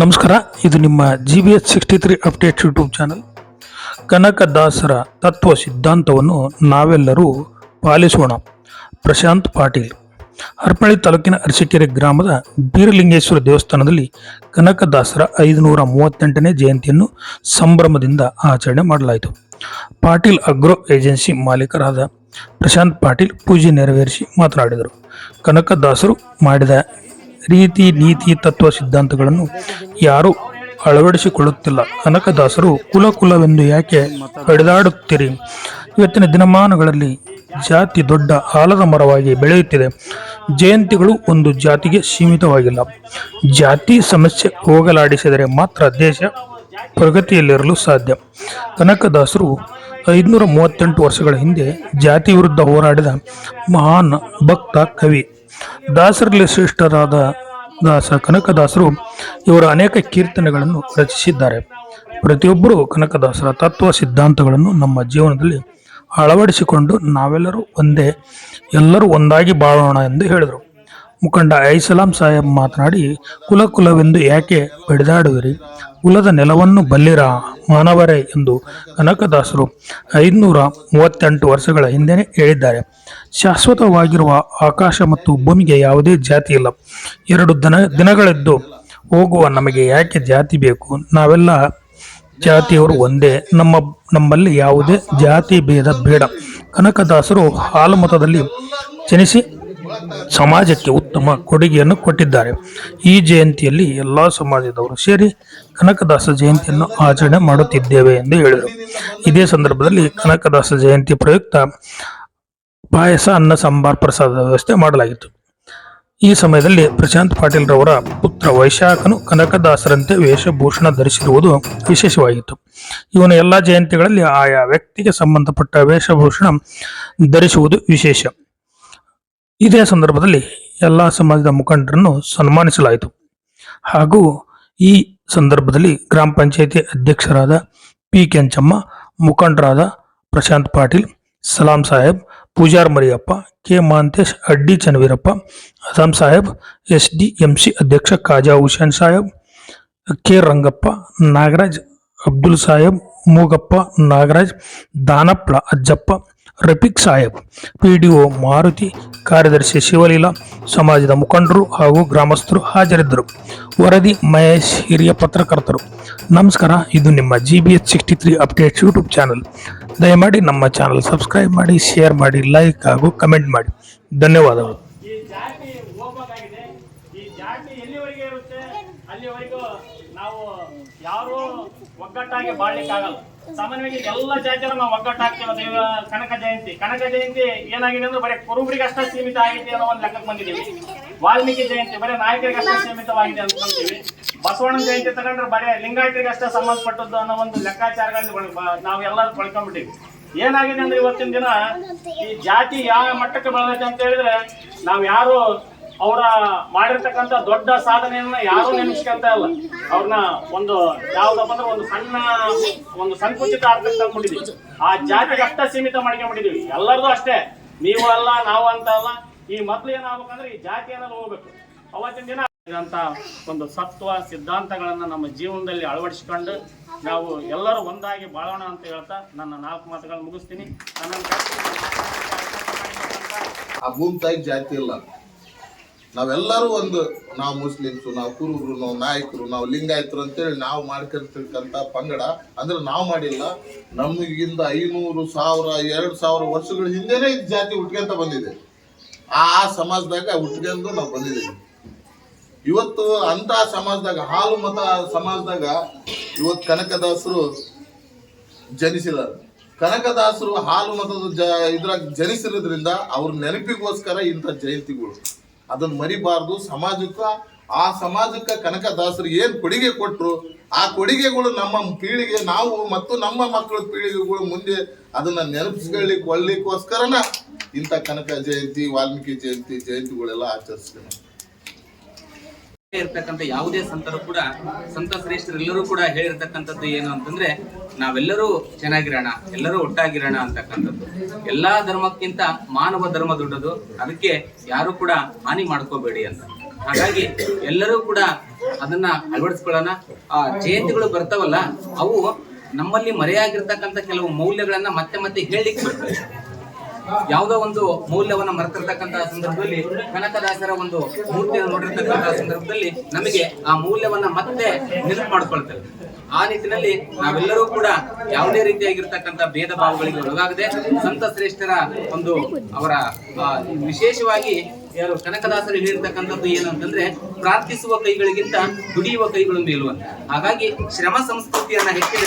ನಮಸ್ಕಾರ, ಇದು ನಿಮ್ಮ G B S sixty three update YouTube channel ಕನಕದಾಸರ ತತ್ವ ಸಿದ್ಧಾಂತವನ್ನು ನಾವೆಲ್ಲರೂ ಪಾಲಿಸೋಣ. ಪ್ರಶಾಂತ್ ಪಾಟೀಲ್. ಹರಪಳ್ಳಿ ತಾಲೂಕಿನ ಅರಸೀಕೆರೆ ಗ್ರಾಮದ ಬೀರಲಿಂಗೇಶ್ವರ ದೇವಸ್ಥಾನದಲ್ಲಿ ಕನಕದಾಸರ ಐದುನೂರ ಮೂವತ್ತೆಂಟನೇ ಜಯಂತಿಯನ್ನು ಸಂಭ್ರಮದಿಂದ ಆಚರಣೆ ಮಾಡಲಾಯಿತು. ಪಾಟೀಲ್ ಅಗ್ರೋ ಏಜೆನ್ಸಿ ಮಾಲೀಕರಾದ ಪ್ರಶಾಂತ್ ಪಾಟೀಲ್ ಪೂಜೆ ನೆರವೇರಿಸಿ ಮಾತನಾಡಿದರು. ಕನಕದಾಸರು ಮಾಡಿದ ರೀತಿ, ನೀತಿ, ತತ್ವ ಸಿದ್ಧಾಂತಗಳನ್ನು ಯಾರೂ ಅಳವಡಿಸಿಕೊಳ್ಳುತ್ತಿಲ್ಲ. ಕನಕದಾಸರು ಕುಲ ಕುಲವೆಂದು ಯಾಕೆ ಹೊಡೆದಾಡುತ್ತೀರಿ ಇವತ್ತಿನ ದಿನಮಾನಗಳಲ್ಲಿ ಜಾತಿ ದೊಡ್ಡ ಆಲದ ಮರವಾಗಿ ಬೆಳೆಯುತ್ತಿದೆ. ಜಯಂತಿಗಳು ಒಂದು ಜಾತಿಗೆ ಸೀಮಿತವಾಗಿಲ್ಲ. ಜಾತಿ ಸಮಸ್ಯೆ ಹೋಗಲಾಡಿಸಿದರೆ ಮಾತ್ರ ದೇಶ ಪ್ರಗತಿಯಲ್ಲಿರಲು ಸಾಧ್ಯ. ಕನಕದಾಸರು ಐದುನೂರ ಮೂವತ್ತೆಂಟು ವರ್ಷಗಳ ಹಿಂದೆ ಜಾತಿ ವಿರುದ್ಧ ಹೋರಾಡಿದ ಮಹಾನ್ ಭಕ್ತ ಕವಿ ದಾಸರಲ್ಲಿ ಶ್ರೇಷ್ಠರಾದ ದಾಸ ಕನಕದಾಸರು ಇವರ ಅನೇಕ ಕೀರ್ತನೆಗಳನ್ನು ರಚಿಸಿದ್ದಾರೆ. ಪ್ರತಿಯೊಬ್ಬರೂ ಕನಕದಾಸರ ತತ್ವ ಸಿದ್ಧಾಂತಗಳನ್ನು ನಮ್ಮ ಜೀವನದಲ್ಲಿ ಅಳವಡಿಸಿಕೊಂಡು ನಾವೆಲ್ಲರೂ ಒಂದೇ, ಎಲ್ಲರೂ ಒಂದಾಗಿ ಬಾಳೋಣ ಎಂದು ಹೇಳಿದರು. ಮುಖಂಡ ಐಸಲಾಂ ಸಾಹೇಬ್ ಮಾತನಾಡಿ ಕುಲ ಕುಲವೆಂದು ಯಾಕೆ ಬಡಿದಾಡುವಿರಿ? ಕುಲದ ನೆಲವನ್ನು ಬಲ್ಲಿರ ಮಾನವರೇ ಎಂದು ಕನಕದಾಸರು ಐದುನೂರ ಮೂವತ್ತೆಂಟು ವರ್ಷಗಳ ಹಿಂದೆನೇ ಹೇಳಿದ್ದಾರೆ. ಶಾಶ್ವತವಾಗಿರುವ ಆಕಾಶ ಮತ್ತು ಭೂಮಿಗೆ ಯಾವುದೇ ಜಾತಿ ಇಲ್ಲ. ಎರಡು ದಿನ, ದಿನಗಳೆದ್ದು ಹೋಗುವ ನಮಗೆ ಯಾಕೆ ಜಾತಿ ಬೇಕು? ನಾವೆಲ್ಲ ಜಾತಿಯವರು ಒಂದೇ. ನಮ್ಮ, ನಮ್ಮಲ್ಲಿ ಯಾವುದೇ ಜಾತಿ ಭೇದ ಬೇಡ. ಕನಕದಾಸರು ಹಾಲು ಮತದಲ್ಲಿ ಜನಿಸಿ ಸಮಾಜಕ್ಕೆ ಉತ್ತಮ ಕೊಡುಗೆಯನ್ನು ಕೊಟ್ಟಿದ್ದಾರೆ. ಈ ಜಯಂತಿಯಲ್ಲಿ ಎಲ್ಲ ಸಮಾಜದವರು ಸೇರಿ ಕನಕದಾಸ ಜಯಂತಿಯನ್ನು ಆಚರಣೆ ಮಾಡುತ್ತಿದ್ದೇವೆ ಎಂದು ಹೇಳಿದರು. ಇದೇ ಸಂದರ್ಭದಲ್ಲಿ ಕನಕದಾಸ ಜಯಂತಿ ಪ್ರಯುಕ್ತ ಪಾಯಸ, ಅನ್ನ, ಸಾಂಬಾರ್ ಪ್ರಸಾದ ವ್ಯವಸ್ಥೆ ಮಾಡಲಾಗಿತ್ತು. ಈ ಸಮಯದಲ್ಲಿ ಪ್ರಶಾಂತ್ ಪಾಟೀಲ್ ರವರ ಪುತ್ರ ವೈಶಾಖನು ಕನಕದಾಸರಂತೆ ವೇಷಭೂಷಣ ಧರಿಸಿರುವುದು ವಿಶೇಷವಾಗಿತ್ತು. ಇವನ ಎಲ್ಲ ಜಯಂತಿಗಳಲ್ಲಿ ಆಯಾ ವ್ಯಕ್ತಿಗೆ ಸಂಬಂಧಪಟ್ಟ ವೇಷಭೂಷಣ ಧರಿಸುವುದು ವಿಶೇಷ. ಇದೇ ಸಂದರ್ಭದಲ್ಲಿ ಎಲ್ಲ ಸಮಾಜದ ಮುಖಂಡರನ್ನು ಸನ್ಮಾನಿಸಲಾಯಿತು. ಹಾಗೂ ಈ ಸಂದರ್ಭದಲ್ಲಿ ಗ್ರಾಮ ಪಂಚಾಯಿತಿ ಅಧ್ಯಕ್ಷರಾದ ಪಿ ಕೆಂಚಮ್ಮ, ಮುಖಂಡರಾದ Prashant Patil, Salam Saheb, Pujar Mariyappa, K Mantesh, Addi Chanveerappa Azam Saheb, S D M C ಅಧ್ಯಕ್ಷ Khaja Hussain Saheb, K Rangappa, Nagaraj, Abdul Saheb, Moogappa, Nagaraj ದಾನಪ್ಲ Ajjappa Rafiq Saheb P D O Maruti ಕಾರ್ಯದರ್ಶಿ ಶಿವಲೀಲಾ, ಸಮಾಜದ ಮುಖಂಡರು ಹಾಗೂ ಗ್ರಾಮಸ್ಥರು ಹಾಜರಿದ್ದರು. ವರದಿ ಮಹೇಶ್ ಹಿರಿಯ ಪತ್ರಕರ್ತರು. ನಮಸ್ಕಾರ, ಇದು ನಿಮ್ಮ G B H sixty three updates YouTube channel ದಯಮಾಡಿ ನಮ್ಮ ಚಾನಲ್ ಸಬ್ಸ್ಕ್ರೈಬ್ ಮಾಡಿ ಶೇರ್ ಮಾಡಿ ಲೈಕ್ ಹಾಗೂ ಕಮೆಂಟ್ ಮಾಡಿ. ಧನ್ಯವಾದಗಳು ಈ ಜಾತಿ ಹೋಗ್ಬೇಕಾಗಿದೆ ಈ ಜಾತಿ ಎಲ್ಲಿವರೆಗೆ ಇರುತ್ತೆ ಅಲ್ಲಿವರೆಗೂ ನಾವು ಯಾರು ಒಗ್ಗಟ್ಟಾಗಿ ಬಾಳ್ಲಿಕ್ಕಾಗಲ್ಲ ಸಾಮಾನ್ಯವಾಗಿ ಎಲ್ಲ ಜಾತಿಯವರು ನಾವು ಒಗ್ಗಟ್ಟಾಗ್ತೇವೆ ದೇವ ಕನಕ ಜಯಂತಿ. ಕನಕ ಜಯಂತಿ ಏನಾಗಿದೆ ಅಂದ್ರೆ ಬರೀ ಕುರುಬರಿಗೆ ಅಷ್ಟೇ ಸೀಮಿತ ಆಗಿದೆ ಅನ್ನೋ ಒಂದು ಲೆಕ್ಕಕ್ಕೆ ಬಂದಿದ್ದೀವಿ. ವಾಲ್ಮೀಕಿ ಜಯಂತಿ, ಬರೀ ನಾಯಕರಿಗೆ ಅಷ್ಟೇ ಸೀಮಿತವಾಗಿದೆ ಅನ್ಕೊಂತೀವಿ ಬಸವಣ್ಣ ಜಯಂತಿ ತಗೊಂಡ್ರೆ ಬರೀ ಲಿಂಗಾಯತರಿಗೆ ಅಷ್ಟೇ ಸಂಬಂಧಪಟ್ಟದ್ದು ಅನ್ನೋ ಒಂದು ಬ- ನಾವು ಎಲ್ಲರೂ ಕಳ್ಕೊಂಡ್ಬಿಟ್ಟಿವಿ ಏನಾಗಿದೆ ಅಂದ್ರೆ ಇವತ್ತಿನ ದಿನ ಈ ಜಾತಿ ಯಾವ ಮಟ್ಟಕ್ಕೆ ಬೆಳೆದೈತೆ ಅಂತ ಹೇಳಿದ್ರೆ, ನಾವು ಯಾರು ಅವರ ಮಾಡಿರ್ತಕ್ಕಂಥ ದೊಡ್ಡ ಸಾಧನೆಯನ್ನ ಯಾರು ನೆನೆಸ್ಕೊಂತ ಇಲ್ಲ. ಅವ್ರನ್ನ ಒಂದು ಯಾವ್ದಪ್ಪ ಅಂದ್ರೆ ಒಂದು ಸಣ್ಣ, ಒಂದು ಸಂಕುಚಿತ ಆರ್ಥಿಕ ತಂದ್ಬಿಟ್ಟಿದೀವಿ ಆ ಜಾತಿಗೆ ಅಷ್ಟ ಸೀಮಿತ ಮಾಡ್ಕೊಂಡ್ಬಿಟ್ಟಿದೀವಿ ಎಲ್ಲರದು ಅಷ್ಟೇ. ನೀವು ಅಲ್ಲ, ನಾವು ಅಂತ ಅಲ್ಲ. ಈ ಮೊದ್ಲು ಏನಾಗ್ಬೇಕಂದ್ರೆ ಈ ಜಾತಿ ಅನ್ನೋದು ಹೋಗ್ಬೇಕು ಅವತ್ತಿನ ದಿನ ಅಂತ ಒಂದು ಸತ್ವ, ಸಿದ್ಧಾಂತಗಳನ್ನ ನಮ್ಮ ಜೀವನದಲ್ಲಿ ಅಳವಡಿಸಿಕೊಂಡು ನಾವು ಎಲ್ಲರೂ ಒಂದಾಗಿ ಬಾಳೋಣ ಅಂತ ಹೇಳ್ತಾ ನನ್ನ ನಾಲ್ಕು ಮಾತುಗಳನ್ನು ಮುಗಿಸ್ತೀನಿ. ನನ್ನ ಆ ಭೂಮಿ ಜಾತಿ ಇಲ್ಲ. ನಾವೆಲ್ಲರೂ ಒಂದು, ನಾವು ಮುಸ್ಲಿಮ್ಸು, ನಾವು ಕುರುಬರು, ನಾವು ನಾಯಕರು, ನಾವು ಲಿಂಗಾಯತರು ಅಂತೇಳಿ ನಾವು ಮಾಡ್ಕೊಂಡಿರ್ತಕ್ಕಂಥ ಪಂಗಡ. ಅಂದ್ರೆ ನಾವು ಮಾಡಿಲ್ಲ, ನಮಗಿಂದ ಐನೂರು ಸಾವಿರ, ಎರಡು ಸಾವಿರ ವರ್ಷಗಳ ಹಿಂದೆನೇ ಇದು ಜಾತಿ ಹುಟ್ಕೊಂತ ಬಂದಿದೆ. ಆ ಸಮಾಜದಾಗ ಹುಟ್ಕೊಂಡು ನಾವು ಬಂದಿದ್ದೀವಿ. ಇವತ್ತು ಅಂತ ಸಮಾಜದಾಗ, ಹಾಲು ಮತ ಸಮಾಜದಾಗ ಇವತ್ತು ಕನಕದಾಸರು ಜನಿಸಿಲ್ಲ ಕನಕದಾಸರು ಹಾಲು ಮತದ ಜ, ಇದ್ರಾಗ ಜನಿಸಿರೋದ್ರಿಂದ ಅವ್ರ ನೆನಪಿಗೋಸ್ಕರ ಇಂಥ ಜಯಂತಿಗಳು. ಅದನ್ನ ಮರಿಬಾರ್ದು ಸಮಾಜಕ್ಕ, ಆ ಸಮಾಜಕ್ಕೆ ಕನಕದಾಸರು ಏನ್ ಕೊಡುಗೆ ಕೊಟ್ರು, ಆ ಕೊಡುಗೆಗಳು ನಮ್ಮ ಪೀಳಿಗೆ, ನಾವು ಮತ್ತು ನಮ್ಮ ಮಕ್ಕಳ ಪೀಳಿಗೆಗಳು ಮುಂದೆ ಅದನ್ನ ನೆನಪಿಸ್ಕೊಳ್ಳಿ ಒಳ್ಳಿಕ್ಕೋಸ್ಕರನ ಇಂಥ ಕನಕ ಜಯಂತಿ, ವಾಲ್ಮೀಕಿ ಜಯಂತಿ, ಜಯಂತಿಗಳೆಲ್ಲ ಆಚರಿಸ್ತೇನೆ. ಇರ್ತಕ್ಕಂಥ ಯಾವುದೇ ಸಂತರು ಕೂಡ, ಸಂತ ಶ್ರೇಷ್ಠರೆಲ್ಲರೂ ಕೂಡ ಹೇಳಿರ್ತಕ್ಕಂಥದ್ದು ಏನು ಅಂತಂದ್ರೆ ನಾವೆಲ್ಲರೂ ಚೆನ್ನಾಗಿರೋಣ, ಎಲ್ಲರೂ ಒಟ್ಟಾಗಿರೋಣ ಅಂತಕ್ಕಂಥದ್ದು. ಎಲ್ಲಾ ಧರ್ಮಕ್ಕಿಂತ ಮಾನವ ಧರ್ಮ ದೊಡ್ಡದು. ಅದಕ್ಕೆ ಯಾರು ಕೂಡ ಹಾನಿ ಮಾಡ್ಕೋಬೇಡಿ ಅಂತ. ಹಾಗಾಗಿ ಎಲ್ಲರೂ ಕೂಡ ಅದನ್ನ ಅಳವಡಿಸ್ಕೊಳ್ಳೋಣ. ಆ ಜಯಂತಿಗಳು ಬರ್ತಾವಲ್ಲ, ಅವು ನಮ್ಮಲ್ಲಿ ಮರೆಯಾಗಿರ್ತಕ್ಕಂಥ ಕೆಲವು ಮೌಲ್ಯಗಳನ್ನ ಮತ್ತೆ ಮತ್ತೆ ಹೇಳಲಿಕ್ಕೆ ಬರ್ತವೆ. ಯಾವುದೋ ಒಂದು ಮೌಲ್ಯವನ್ನ ಮರೆತಿರ್ತಕ್ಕಂತಹ ಸಂದರ್ಭದಲ್ಲಿ, ಕನಕದಾಸರ ಒಂದು ಮೂರ್ತಿಯನ್ನು ನೋಡಿರ್ತಕ್ಕಂತಹ ಸಂದರ್ಭದಲ್ಲಿ ನಮಗೆ ಆ ಮೌಲ್ಯವನ್ನ ಮತ್ತೆ ನೆನಪು ಮಾಡ್ಕೊಳ್ತೇವೆ. ಆ ನಿಟ್ಟಿನಲ್ಲಿ ನಾವೆಲ್ಲರೂ ಕೂಡ ಯಾವುದೇ ರೀತಿಯಾಗಿರ್ತಕ್ಕಂಥ ಭೇದ ಭಾವಗಳಿಗೆ ಒಳಗಾಗದೆ ಸಂತ ಶ್ರೇಷ್ಠರ ಒಂದು ಅವರ ವಿಶೇಷವಾಗಿ ಯಾರು ಕನಕದಾಸರು ಹೇಳಿರ್ತಕ್ಕಂಥದ್ದು ಏನು ಅಂತಂದ್ರೆ, ಪ್ರಾರ್ಥಿಸುವ ಕೈಗಳಿಗಿಂತ ದುಡಿಯುವ ಕೈಗಳು ಮೇಲುವಂತ. ಹಾಗಾಗಿ ಶ್ರಮ ಸಂಸ್ಕೃತಿಯನ್ನ ಹೆಚ್ಚಿನ